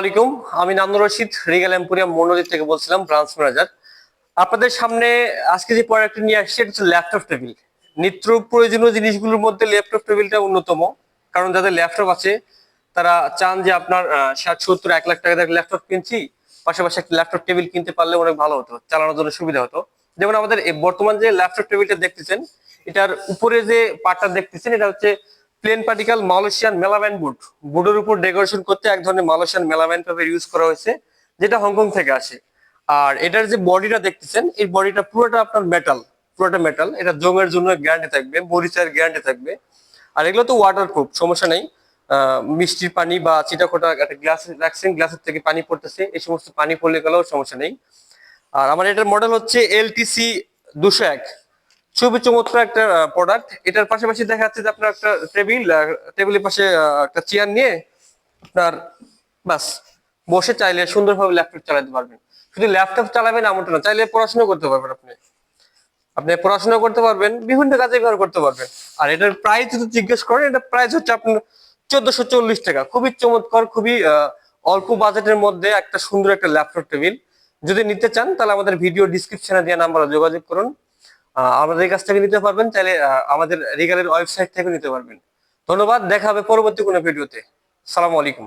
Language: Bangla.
আলাইকুম। আমি নান্নুর রশিদ, রিগাল এম্পোরিয়াম মনোজিৎ থেকে বলছিলাম, ব্রাঞ্চ ম্যানেজার। আপনাদের সামনে আজকে যে প্রোডাক্টটি নিয়ে হচ্ছে ল্যাপটপ টেবিল। নিত্য প্রয়োজনীয় জিনিসগুলোর মধ্যে ল্যাপটপ টেবিলটা অন্যতম, কারণ যাদের ল্যাপটপ আছে, তারা চান যে আপনার ষাট সত্তর, এক লাখ টাকা ল্যাপটপ কিনছি, পাশাপাশি একটা ল্যাপটপ টেবিল কিনতে পারলে অনেক ভালো হতো, চালানোর জন্য সুবিধা হতো। যেমন আমাদের বর্তমান যে ল্যাপটপ টেবিলটা দেখতেছেন, এটার উপরে যে পার্টটা দেখতেছেন, এটা হচ্ছে plain particle Malaysian melamine boot বুটের উপর ডেকোরেশন করতে এক ধরনের মালয়েশিয়ান মেলামাইন পেপার ইউজ করা হয়েছে, যেটা হংকং থেকে আসে। আর এটার যে বডিটা দেখতেছেন, এই বডিটা পুরোটা আপনার মেটাল পুরোটা মেটাল এটা জংয়ের জন্য গ্যারান্টি থাকবে, মরিচার গ্যারান্টি থাকবে। আর এগুলো তো ওয়াটার প্রুফ সমস্যা নেই। মিষ্টির পানি বা চিটাখোটা একটা গ্লাস রাখছেন গ্লাসের থেকে পানি পড়তেছে। এই সমস্ত পানি পড়লে গেলেও সমস্যা নেই। আর আমার এটার মডেল হচ্ছে এলটিসি দুশো এক। খুবই চমৎকার একটা প্রোডাক্ট এটার পাশাপাশি দেখা যাচ্ছে যে আপনার একটা টেবিল টেবিলের পাশে একটা চেয়ার নিয়ে আপনার বাস, বসে চাইলে সুন্দরভাবে ল্যাপটপ চালাতে পারবেন। শুধু ল্যাপটপ চালাবেন এমনটা না, চাইলে পড়াশোনা করতে পারবেন আপনি। আপনি পড়াশোনা করতে পারবেন, বিভিন্ন কাজে ব্যবহার করতে পারবেন। আর এটার প্রাইস যদি জিজ্ঞেস করেন এটা প্রাইস হচ্ছে আপনার চোদ্দশো চল্লিশ টাকা। খুবই চমৎকার, খুবই অল্প বাজেটের মধ্যে একটা সুন্দর একটা ল্যাপটপ টেবিল যদি নিতে চান, তাহলে আমাদের ভিডিও ডিসক্রিপশনে দেওয়া নাম্বারে যোগাযোগ করুন। আমাদের কাছ থেকে নিতে পারবেন তাহলে আমাদের রিগালের ওয়েবসাইট থেকে নিতে পারবেন। ধন্যবাদ, দেখা হবে পরবর্তী কোনো ভিডিওতে সালাম আলাইকুম।